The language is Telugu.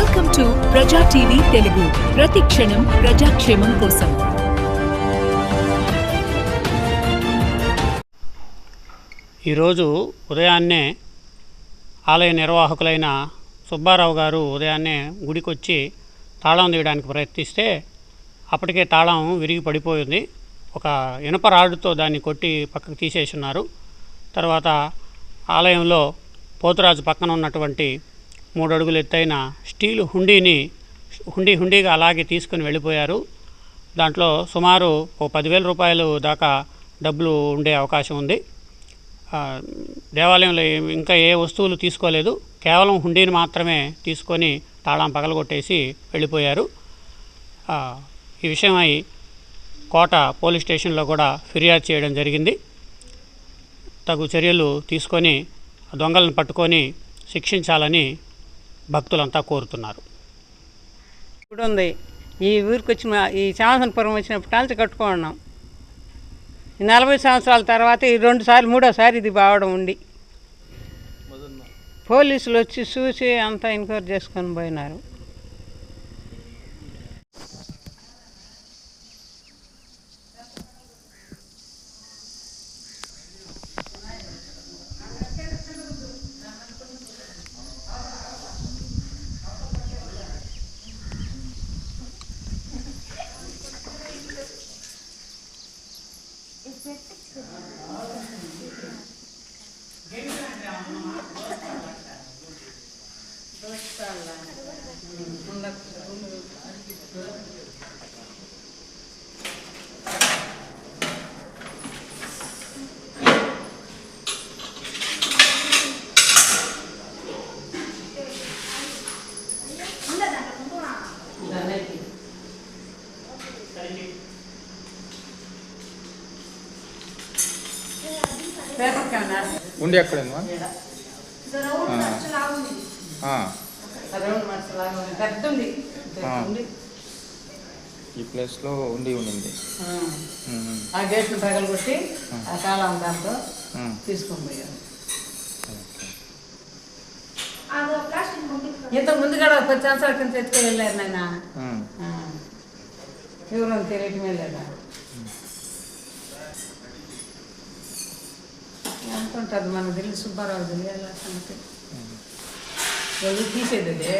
Welcome to Praja TV Telugu ప్రతి క్షణం ప్రజాక్షేమం కోసం ఈరోజు ఉదయాన్నే ఆలయ నిర్వాహకులైన సుబ్బారావు గారు ఉదయాన్నే గుడికొచ్చి తాళం తీయడానికి ప్రయత్నిస్తే అప్పటికే తాళం విరిగి పడిపోయింది. ఒక ఇనుప రాడుతో దాన్ని కొట్టి పక్కకు తీసేసి ఉన్నారు. తర్వాత ఆలయంలో పోతురాజు పక్కన ఉన్నటువంటి మూడు అడుగులు ఎత్తైన స్టీల్ హుండీని హుండీ హుండీగా అలాగే తీసుకుని వెళ్ళిపోయారు. దాంట్లో సుమారు ఓ పదివేల రూపాయలు దాకా డబ్బులు ఉండే అవకాశం ఉంది. దేవాలయంలో ఇంకా ఏ వస్తువులు తీసుకోలేదు. కేవలం హుండీని మాత్రమే తీసుకొని తాళం పగలగొట్టేసి వెళ్ళిపోయారు. ఈ విషయమై కోట పోలీస్ స్టేషన్లో కూడా ఫిర్యాదు చేయడం జరిగింది. తగు చర్యలు తీసుకొని దొంగలను పట్టుకొని శిక్షించాలని భక్తులంతా కోరుతున్నారు. గుడి ఉంది ఈ ఊరికి వచ్చిన ఈ శాంసనపురం వచ్చినప్పుడు నుంచి కట్టుకున్నాం ఈ నలభై సంవత్సరాల తర్వాత ఈ రెండు సార్లు మూడోసారి ఇది బావడం ఉండి. పోలీసులు వచ్చి చూసి అంతా ఎంక్వైరీ చేసుకొని పోయినారు. ఉండి ఎక్కడమ్మా? పెద్ద ఉంది. ఆ. ఈ ప్లేస్లో ఉండి ఉండింది. ఆ. గేట్ను పగలగొట్టి ఆ. కాలం దాంతో తీసుకొని పోయారు. ఇంత ముందు కూడా పది సంవత్సరాల కింద ఎత్తుకొని వెళ్ళారు నాయన. ఎవరు తెలియటమే లేదా? ఉంటుంది మనకు తెలియదు సుబ్బారావు తెలియాలి సంగతి? తీసేది అదే.